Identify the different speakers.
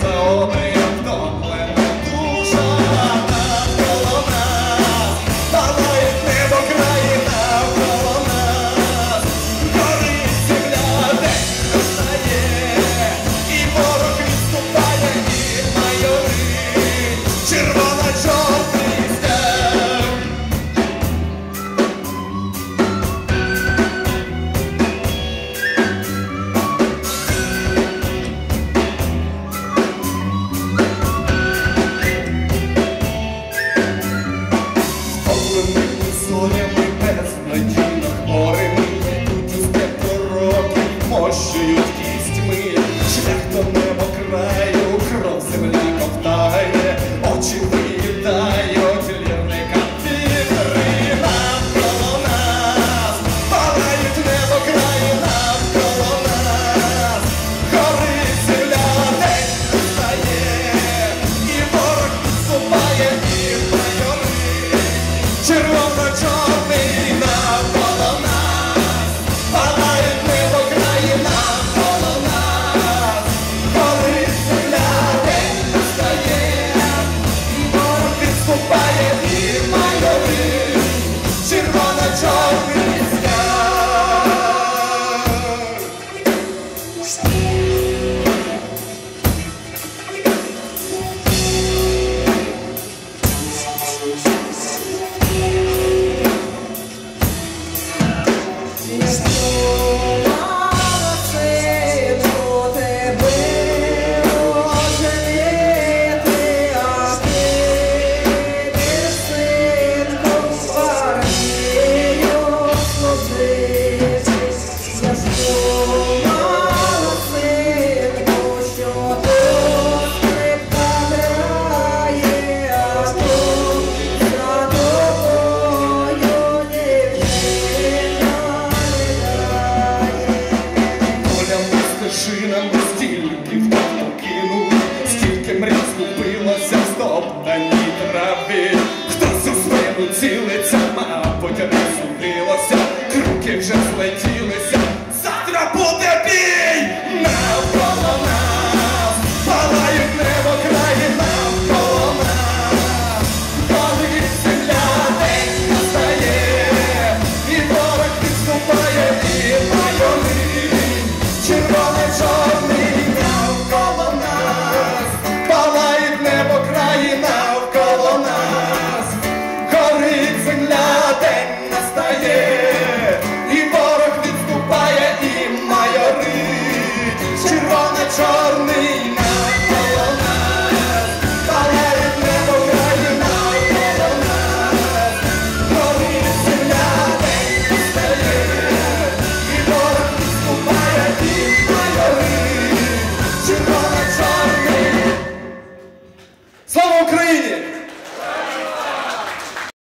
Speaker 1: za obry jak сонями без плечі, хворими йдуть у степ дороги, мощують кістьми, шлях до край. Червона чорна Just że.